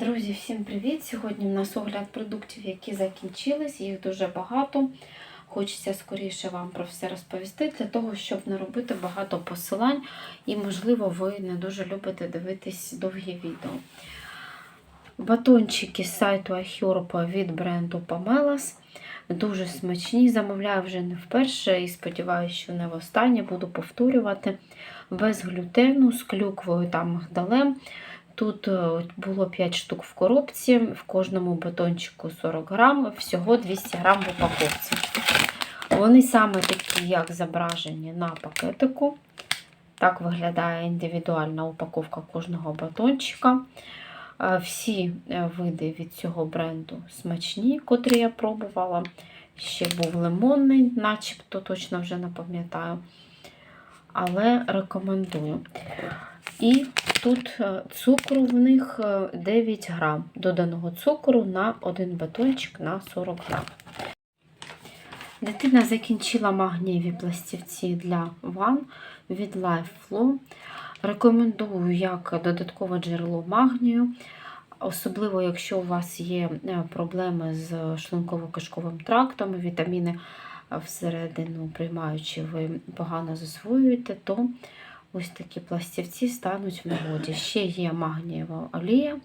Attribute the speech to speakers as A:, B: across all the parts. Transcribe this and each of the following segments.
A: Друзі, всім привіт! Сьогодні в нас огляд продуктів, які закінчились, їх дуже багато. Хочеться скоріше вам про все розповісти, для того, щоб не робити багато посилань, і, можливо, ви не дуже любите дивитись довгі відео. Батончики з сайту iHerb від бренду Pamelas. Дуже смачні. Замовляю вже не вперше і сподіваюся, що не востаннє буду повторювати. Без глютену, з клюквою та мигдалем. Тут е, було 5 штук в коробці, в кожному батончику 40 грам, всього 200 грам в упаковці. Вони саме такі, як зображені на пакетику. Так виглядає індивідуальна упаковка кожного батончика. Е, Всі е, види від цього бренду смачні, котрі я пробувала. Ще був лимонний, начебто точно вже не пам'ятаю. Але рекомендую. І тут е, цукру в них е, 9 грам доданого цукру на один батончик на 40 грам. Дитина закінчила магнієві пластівці для ван від LifeFlow. Рекомендую як додаткове джерело магнію, особливо якщо у вас є е, проблеми з шлунково-кишковим трактом, вітаміни всередину приймаючи, ви погано засвоюєте, то ось такі пластівці стануть в нагоді. Ще є магнієва олія,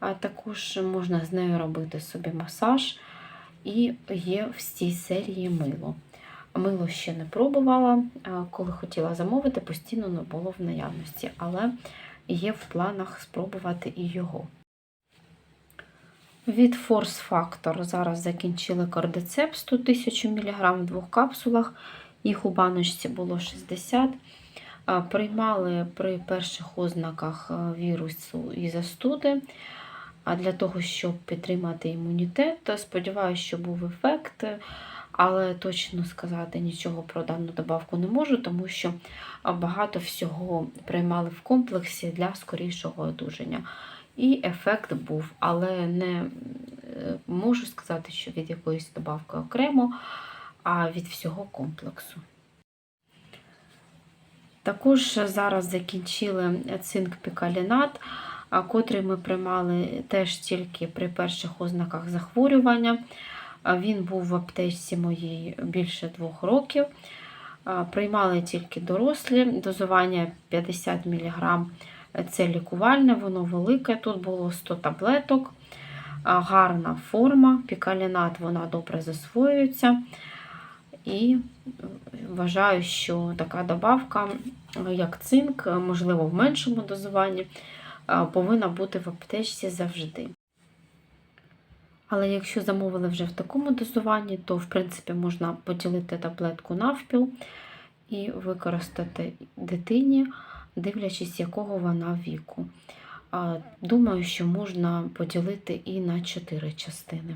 A: а також можна з нею робити собі масаж. І є в цій серії мило. Мило ще не пробувала, коли хотіла замовити, постійно не було в наявності, але є в планах спробувати і його. Від Force Factor зараз закінчили кардицеп 100 тисяч мг в двох капсулах, їх у баночці було 60 Приймали при перших ознаках вірусу і застуди. А для того, щоб підтримати імунітет, сподіваюся, що був ефект, але точно сказати нічого про дану добавку не можу, тому що багато всього приймали в комплексі для скорішого одужання. І ефект був, але не можу сказати, що від якоїсь добавки окремо, а від всього комплексу. Також зараз закінчили цинк пікалінат, котрий ми приймали теж тільки при перших ознаках захворювання. Він був в аптечці моїй більше двох років. Приймали тільки дорослі, дозування 50 мг. Це лікувальне, воно велике. Тут було 100 таблеток, гарна форма, пікалінат вона добре засвоюється. І вважаю, що така добавка, як цинк, можливо, в меншому дозуванні, повинна бути в аптечці завжди. Але якщо замовили вже в такому дозуванні, то, в принципі, можна поділити таблетку навпіл і використати дитині, дивлячись, якого вона віку. Думаю, що можна поділити і на 4 частини.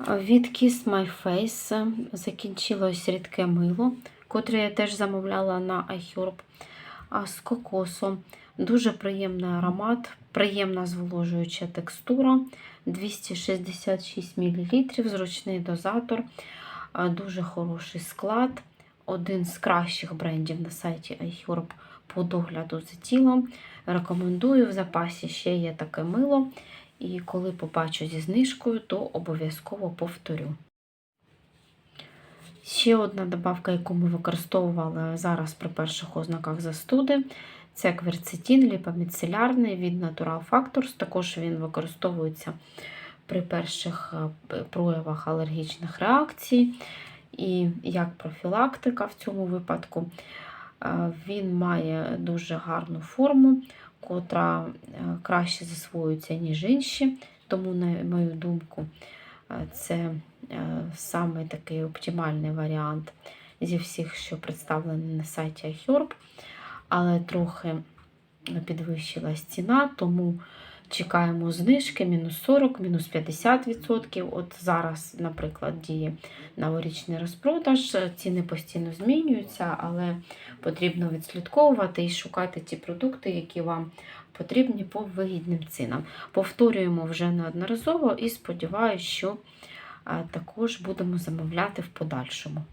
A: Від Kiss My Face закінчилось рідке мило, котре я теж замовляла на iHerb з кокосом. Дуже приємний аромат, приємна зволожуюча текстура, 266 мл, зручний дозатор, дуже хороший склад. Один з кращих брендів на сайті iHerb по догляду за тілом. Рекомендую в запасі ще є таке мило. І коли побачу зі знижкою, то обов'язково повторю. Ще одна добавка, яку ми використовували зараз при перших ознаках застуди, це кверцетин ліпоміцелярний від Natural Factors. Також він використовується при перших проявах алергічних реакцій. І як профілактика в цьому випадку, він має дуже гарну форму, котра краще засвоюється, ніж інші. Тому, на мою думку, це саме такий оптимальний варіант зі всіх, що представлені на сайті iHerb. Але трохи підвищилась ціна, тому чекаємо знижки мінус 40, мінус 50%. От зараз, наприклад, діє новорічний розпродаж. Ціни постійно змінюються, але потрібно відслідковувати і шукати ті продукти, які вам потрібні по вигідним цінам. Повторюємо вже неодноразово і сподіваюся, що також будемо замовляти в подальшому.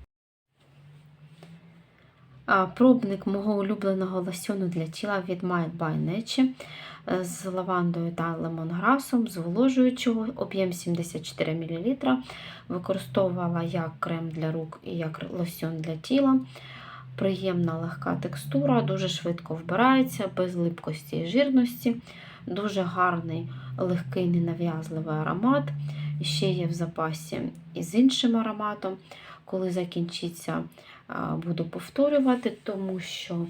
A: Пробник мого улюбленого лосьону для тіла від Mild by Nature е, з лавандою та лемонграсом, зволожуючого, об'єм 74 мл. Використовувала як крем для рук і як лосьон для тіла. Приємна легка текстура, дуже швидко вбирається, без липкості і жирності. Дуже гарний, легкий, ненав'язливий аромат. Ще є в запасі і з іншим ароматом. Коли закінчиться, буду повторювати, тому що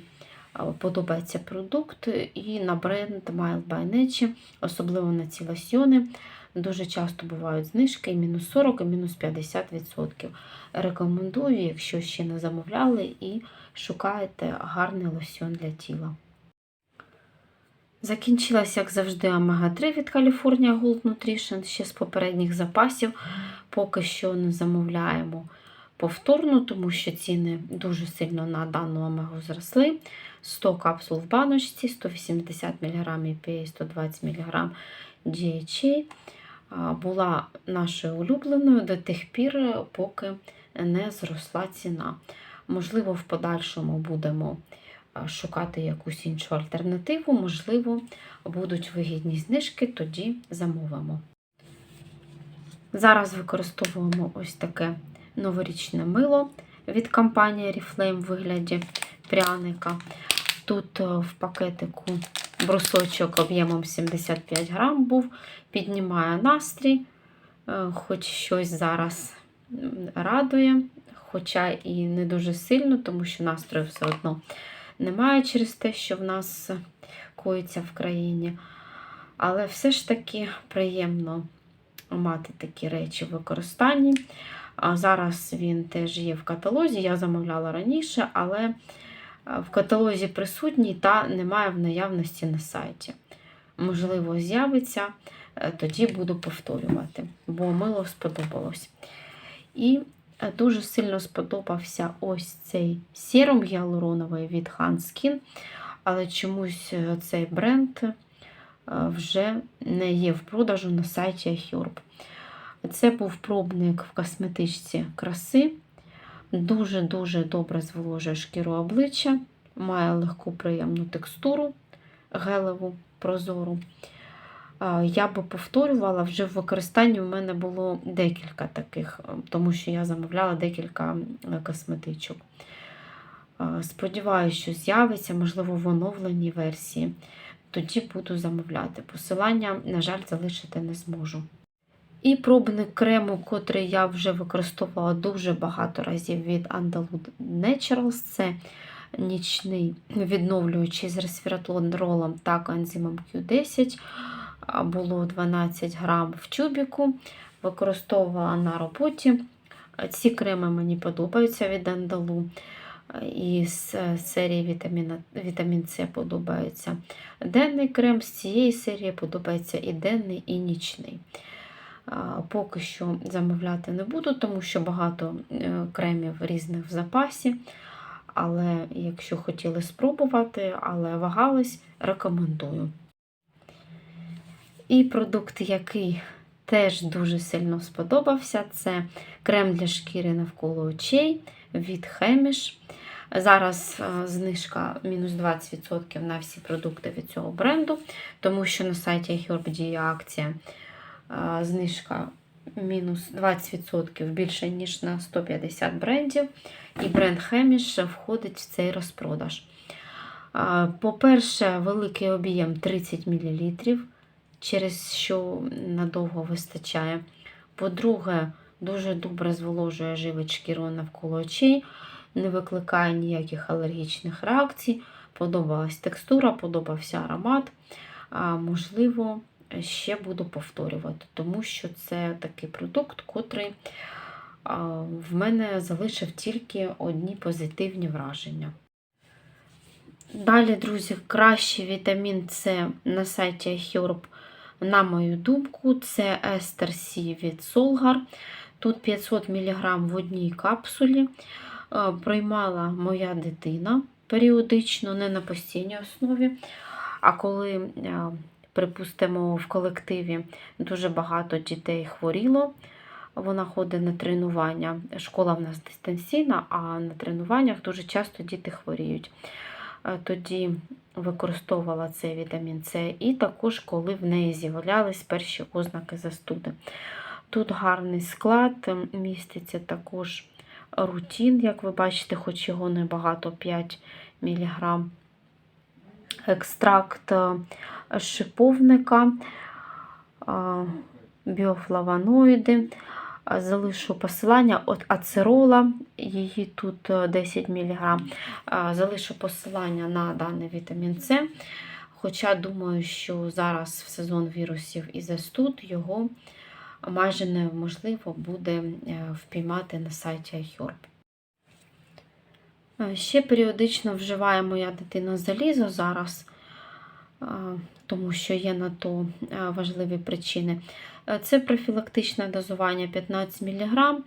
A: подобається продукт і на бренд Mild by Nature, особливо на ці лосьони. Дуже часто бувають знижки мінус 40, і мінус 50%. Рекомендую, якщо ще не замовляли, і шукаєте гарний лосьон для тіла. Закінчилася, як завжди, омега-3 від California Gold Nutrition ще з попередніх запасів. Поки що не замовляємо повторно, тому що ціни дуже сильно на дану омегу зросли. 100 капсул в баночці, 180 мг EPA, 120 мг DHA. Була нашою улюбленою до тих пір, поки не зросла ціна. Можливо, в подальшому будемо шукати якусь іншу альтернативу, можливо, будуть вигідні знижки, тоді замовимо. Зараз використовуємо ось таке новорічне мило від компанії Oriflame в вигляді пряника. Тут е, в пакетику брусочок об'ємом 75 грам був, піднімає настрій, е, хоч щось зараз радує, хоча і не дуже сильно, тому що настрою все одно немає через те, що в нас коїться в країні. Але все ж таки приємно мати такі речі в використанні. А зараз він теж є в каталозі. Я замовляла раніше, але в каталозі присутній та немає в наявності на сайті. Можливо, з'явиться, е, тоді буду повторювати, бо мило сподобалось. І е, дуже сильно сподобався ось цей серум гіалуроновий від Hanskin, але чомусь е, цей бренд вже не є в продажу на сайті Herb. Це був пробник в косметичці краси. Дуже-дуже добре зволожує шкіру обличчя, має легку приємну текстуру, гелеву, прозору. Я би повторювала, вже в використанні у мене було декілька таких, тому що я замовляла декілька косметичок. Сподіваюся, що з'явиться, можливо, в оновленій версії. Тоді буду замовляти. Посилання, на жаль, залишити не зможу. І пробник крему, котрий я вже використовувала дуже багато разів від Andalud Naturals. Це нічний відновлюючий з ресвератролом та коензимом Q10. Було 12 грам в тюбіку. Використовувала на роботі. Ці креми мені подобаються від Andalou. І з серії вітаміна, вітамін С подобається денний крем, з цієї серії подобається і денний, і нічний. Поки що замовляти не буду, тому що багато е, кремів різних в запасі. Але якщо хотіли спробувати, але вагались, рекомендую. І продукт, який теж дуже сильно сподобався, це крем для шкіри навколо очей від Хеміш. Зараз е, знижка мінус 20% на всі продукти від цього бренду, тому що на сайті Herb діє акція знижка мінус 20% більше, ніж на 150 брендів. І бренд Хеміш входить в цей розпродаж. По-перше, великий об'єм 30 мл, через що надовго вистачає. По-друге, дуже добре зволожує живить шкіру навколо очей, не викликає ніяких алергічних реакцій. Подобалась текстура, подобався аромат. Можливо, ще буду повторювати, тому що це такий продукт, котрий в мене залишив тільки одні позитивні враження. Далі, друзі, кращий вітамін С на сайті Herb, на мою думку, це Естер Сі від Solgar. Тут 500 мг в одній капсулі. Приймала моя дитина періодично, не на постійній основі. А коли припустимо, в колективі дуже багато дітей хворіло, Вона ходить на тренування. Школа в нас дистанційна, а на тренуваннях дуже часто діти хворіють. Е, Тоді використовувала цей вітамін С, і також коли в неї з'являлись перші ознаки застуди. Тут гарний склад, міститься також рутін, як ви бачите, хоч його небагато 5 мг. Екстракт е, шиповника, е, біофлавоноїди. Залишу посилання от ацерола, її тут е, 10 мг. Е, Залишу посилання на даний вітамін С. Хоча думаю, що зараз в сезон вірусів і застуд його майже неможливо буде е, впіймати на сайті iHerb. Ще періодично вживає моя дитина залізо зараз, тому що є на то е, важливі причини. Е, Це профілактичне дозування 15 мг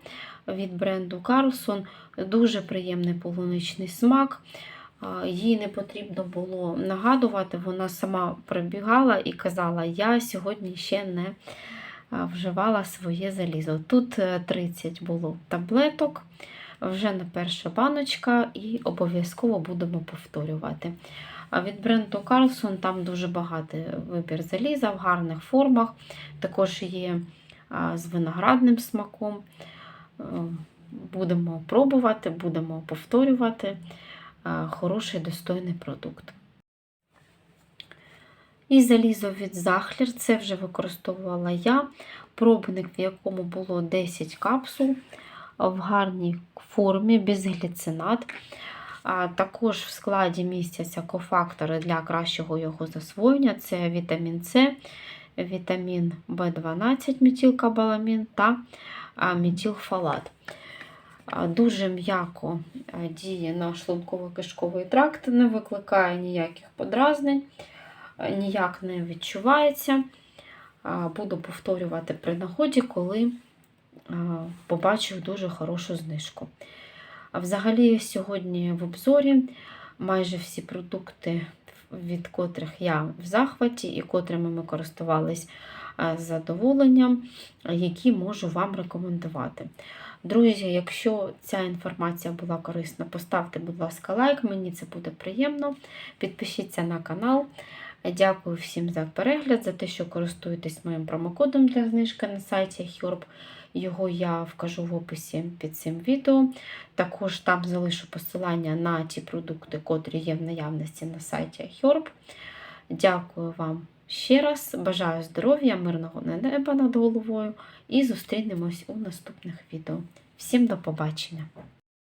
A: від бренду Carlson. Дуже приємний полуничний смак. Е, Їй не потрібно було нагадувати, вона сама прибігала і казала: Я сьогодні ще не е, вживала своє залізо. Тут е, 30 було таблеток, вже не перша баночка, і обов'язково будемо повторювати. А від бренду Carlson там дуже багатий вибір заліза в гарних формах. Також є з виноградним смаком. Е, Будемо пробувати, будемо повторювати. Е, Хороший достойний продукт. І залізо від Захлір, це вже використовувала я. Пробник, в якому було 10 капсул в гарній формі, безгліцинат. А Також в складі містяться кофактори для кращого його засвоєння: це вітамін С, вітамін В12, метилкобаламін та. А, Дуже м'яко діє на шлунково-кишковий тракт, не викликає ніяких подразнень, ніяк не відчувається. Буду повторювати при нагоді, коли а, побачу дуже хорошу знижку. А взагалі, сьогодні в обзорі майже всі продукти, від котрих я в захваті і котрими ми користувались з задоволенням, які можу вам рекомендувати. Друзі, якщо ця інформація була корисна, поставте, будь ласка, лайк, мені це буде приємно. Підпишіться на канал. Дякую всім за перегляд, за те, що користуєтесь моїм промокодом для знижки на сайті Herb. Його я вкажу в описі під цим відео. Також там залишу посилання на ті продукти, котрі є в наявності на сайті Herb. Дякую вам ще раз. Бажаю здоров'я, мирного неба над головою і зустрінемось у наступних відео. Всім до побачення!